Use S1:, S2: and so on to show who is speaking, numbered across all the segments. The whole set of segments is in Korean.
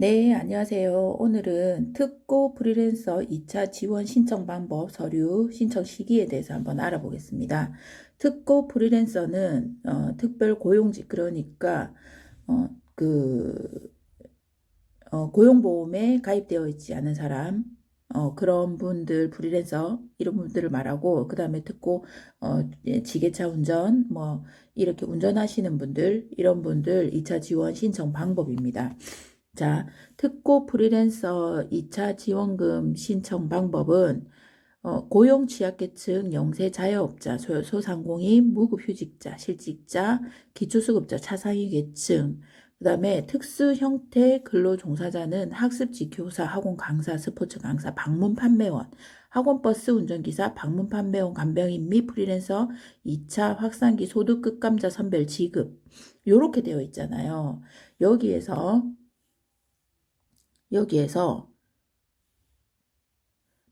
S1: 네, 안녕하세요. 오늘은 특고 프리랜서 2차 지원 신청 방법 서류 신청 시기에 대해서 한번 알아보겠습니다. 특고 프리랜서는 어, 특별 고용직 그러니까 어, 그 어, 고용보험에 가입되어 있지 않은 사람 어, 그런 분들 프리랜서 이런 분들을 말하고 그 다음에 특고 어, 예, 지게차 운전 뭐 이렇게 운전하시는 분들 이런 분들 2차 지원 신청 방법입니다. 자, 특고 프리랜서 2차 지원금 신청 방법은 어, 고용 취약계층, 영세 자영업자, 소, 소상공인, 무급휴직자, 실직자, 기초수급자, 차상위계층, 그 다음에 특수 형태 근로 종사자는 학습지 교사, 학원 강사, 스포츠 강사, 방문 판매원, 학원버스 운전기사, 방문 판매원, 간병인 및 프리랜서 2차 확산기 소득 급감자 선별 지급 요렇게 되어 있잖아요. 여기에서 여기에서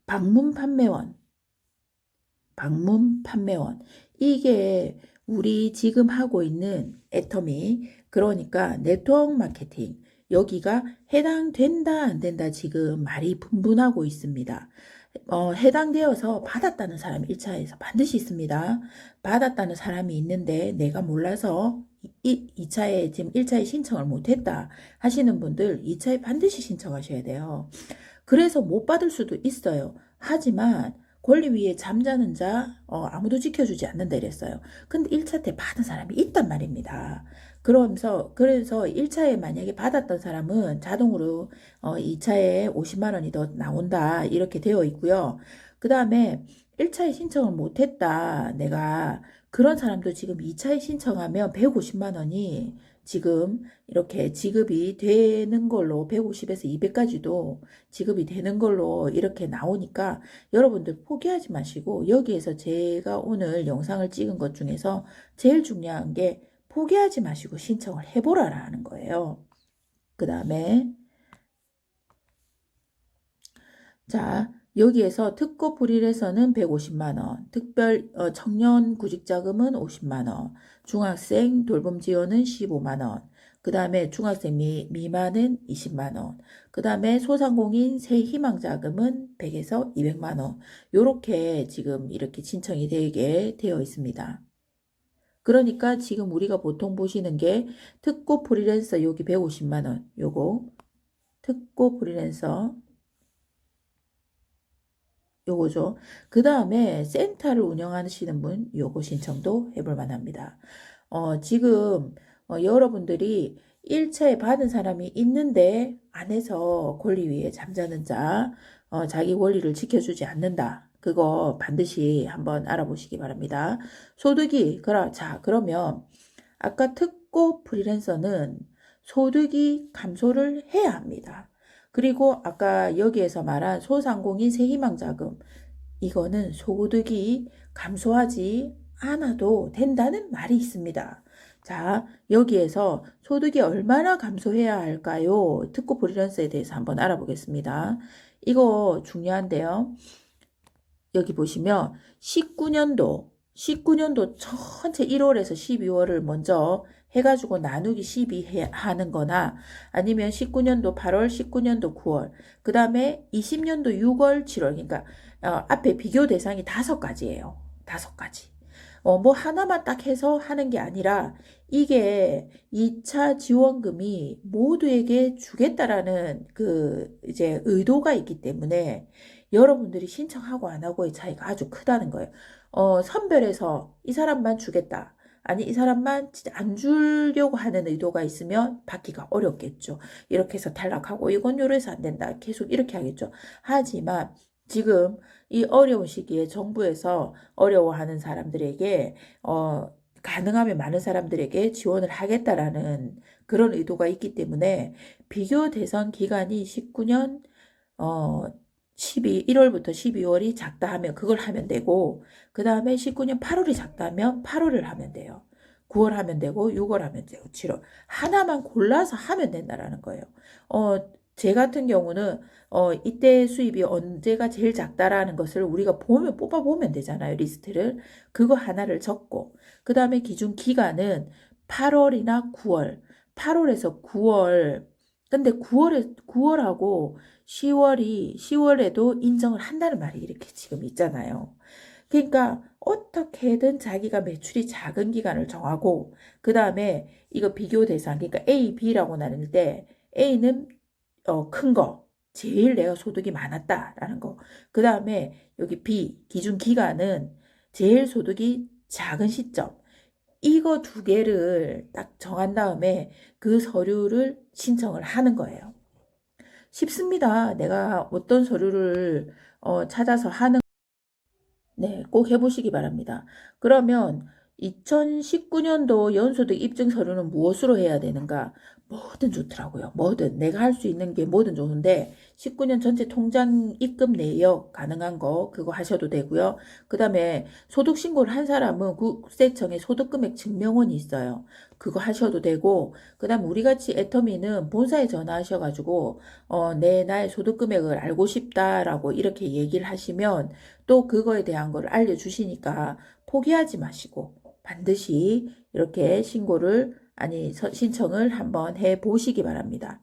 S1: 방문 판매원, 방문 판매원. 이게 우리 지금 하고 있는 애터미, 그러니까 네트워크 마케팅. 여기가 해당된다, 안 된다, 지금 말이 분분하고 있습니다. 어, 해당되어서 받았다는 사람이 1차에서 반드시 있습니다. 받았다는 사람이 있는데 내가 몰라서 이, 2차에 지금 1차에 신청을 못했다 하시는 분들 2차에 반드시 신청하셔야 돼요. 그래서 못 받을 수도 있어요. 하지만 권리 위에 잠자는 자 어, 아무도 지켜주지 않는다 이랬어요. 근데 1차 때 받은 사람이 있단 말입니다. 그러면서 그래서 1차에 만약에 받았던 사람은 자동으로 어, 2차에 50만 원이 더 나온다 이렇게 되어 있고요. 그 다음에 1차에 신청을 못했다 내가 그런 사람도 지금 2차에 신청하면 150만 원이 지금 이렇게 지급이 되는 걸로 150에서 200까지도 지급이 되는 걸로 이렇게 나오니까 여러분들 포기하지 마시고 여기에서 제가 오늘 영상을 찍은 것 중에서 제일 중요한 게 포기하지 마시고 신청을 해보라라는 거예요. 그 다음에 자 여기에서 특고 불일에서는 150만원, 특별 어, 청년 구직자금은 50만원, 중학생 돌봄 지원은 15만원, 그 다음에 중학생 미, 미만은 20만원, 그 다음에 소상공인 새 희망자금은 100에서 200만원, 요렇게 지금 이렇게 신청이 되게 되어 있습니다. 그러니까 지금 우리가 보통 보시는 게 특고 프리랜서 여기 150만원, 요거 특고 프리랜서 요거죠. 그 다음에 센터를 운영하시는 분 요거 신청도 해볼 만합니다. 어, 지금 어, 여러분들이 1차에 받은 사람이 있는데 안에서 권리 위에 잠자는 자, 어, 자기 권리를 지켜주지 않는다. 그거 반드시 한번 알아보시기 바랍니다. 소득이, 그라, 자, 그러면 아까 특고 프리랜서는 소득이 감소를 해야 합니다. 그리고 아까 여기에서 말한 소상공인 세희망 자금 이거는 소득이 감소하지 않아도 된다는 말이 있습니다. 자, 여기에서 소득이 얼마나 감소해야 할까요? 특고 프리랜서에 대해서 한번 알아보겠습니다. 이거 중요한데요. 여기 보시면 19년도 19년도 전체 1월에서 12월을 먼저 해가지고 나누기 12 하는 거나 아니면 19년도 8월, 19년도 9월, 그 다음에 20년도 6월, 7월. 그러니까, 어, 앞에 비교 대상이 다섯 가지예요. 다섯 가지. 어, 뭐 하나만 딱 해서 하는 게 아니라 이게 2차 지원금이 모두에게 주겠다라는 그 이제 의도가 있기 때문에 여러분들이 신청하고 안 하고의 차이가 아주 크다는 거예요. 어, 선별해서 이 사람만 주겠다. 아니 이 사람만 진짜 안 주려고 하는 의도가 있으면 받기가 어렵겠죠. 이렇게 해서 탈락하고 이건 요래서 안 된다. 계속 이렇게 하겠죠. 하지만 지금 이 어려운 시기에 정부에서 어려워하는 사람들에게 어 가능하면 많은 사람들에게 지원을 하겠다라는 그런 의도가 있기 때문에 비교 대선 기간이 19년 어 12, 1월부터 12월이 작다 하면 그걸 하면 되고, 그 다음에 19년 8월이 작다 하면 8월을 하면 돼요. 9월 하면 되고, 6월 하면 되고, 7월. 하나만 골라서 하면 된다라는 거예요. 어, 제 같은 경우는, 어, 이때 수입이 언제가 제일 작다라는 것을 우리가 보면, 뽑아보면 되잖아요. 리스트를. 그거 하나를 적고, 그 다음에 기준 기간은 8월이나 9월, 8월에서 9월, 근데 9월에 9월하고 10월이 10월에도 인정을 한다는 말이 이렇게 지금 있잖아요. 그러니까 어떻게든 자기가 매출이 작은 기간을 정하고 그 다음에 이거 비교 대상 그러니까 A, B라고 나눌 때 A는 어, 큰 거, 제일 내가 소득이 많았다라는 거. 그 다음에 여기 B 기준 기간은 제일 소득이 작은 시점. 이거 두 개를 딱 정한 다음에 그 서류를 신청을 하는 거예요. 쉽습니다. 내가 어떤 서류를 어, 찾아서 하는 네, 꼭 해보시기 바랍니다. 그러면 2019년도 연소득 입증 서류는 무엇으로 해야 되는가? 뭐든 좋더라고요. 뭐든 내가 할 수 있는 게 뭐든 좋은데 19년 전체 통장 입금 내역 가능한 거 그거 하셔도 되고요. 그 다음에 소득 신고를 한 사람은 국세청에 소득금액 증명원이 있어요. 그거 하셔도 되고 그 다음 우리 같이 애터미는 본사에 전화하셔가지고 어, 내 나의 소득금액을 알고 싶다라고 이렇게 얘기를 하시면 또 그거에 대한 걸 알려주시니까 포기하지 마시고 반드시 이렇게 신고를 아니 서- 신청을 한번 해 보시기 바랍니다.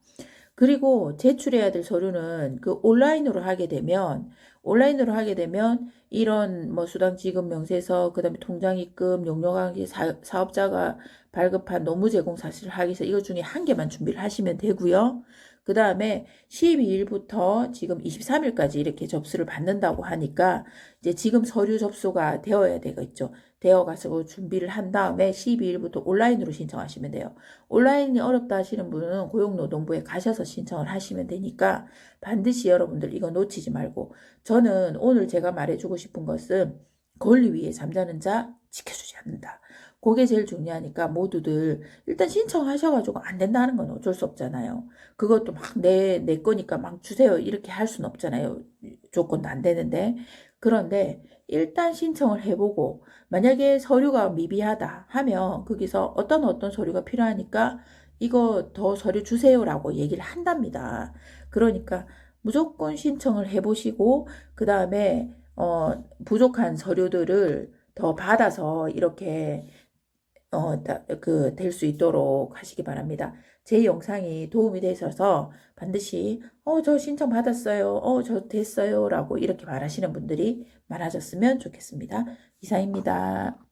S1: 그리고 제출해야 될 서류는 그 온라인으로 하게 되면 온라인으로 하게 되면 이런 뭐 수당 지급 명세서 그다음에 통장 입금 용역하기 사업자가 발급한 노무 제공 사실을 하기 위해서 이거 중에 한 개만 준비를 하시면 되고요. 그 다음에 12일부터 지금 23일까지 이렇게 접수를 받는다고 하니까 이제 지금 서류 접수가 되어야 되겠죠. 되어가서 준비를 한 다음에 12일부터 온라인으로 신청하시면 돼요. 온라인이 어렵다 하시는 분은 고용노동부에 가셔서 신청을 하시면 되니까 반드시 여러분들 이거 놓치지 말고 저는 오늘 제가 말해주고 싶은 것은 권리 위에 잠자는 자 지켜주지 않는다. 그게 제일 중요하니까 모두들 일단 신청하셔가지고 안 된다는 건 어쩔 수 없잖아요. 그것도 막 내, 내 거니까 막 주세요. 이렇게 할 수는 없잖아요. 조건도 안 되는데. 그런데 일단 신청을 해보고 만약에 서류가 미비하다 하면 거기서 어떤 어떤 서류가 필요하니까 이거 더 서류 주세요라고 얘기를 한답니다. 그러니까 무조건 신청을 해보시고 그 다음에 어, 부족한 서류들을 더 받아서 이렇게 어, 그, 될 수 있도록 하시기 바랍니다. 제 영상이 도움이 되셔서 반드시, 어, 저 신청 받았어요. 어, 저 됐어요. 라고 이렇게 말하시는 분들이 많아졌으면 좋겠습니다. 이상입니다.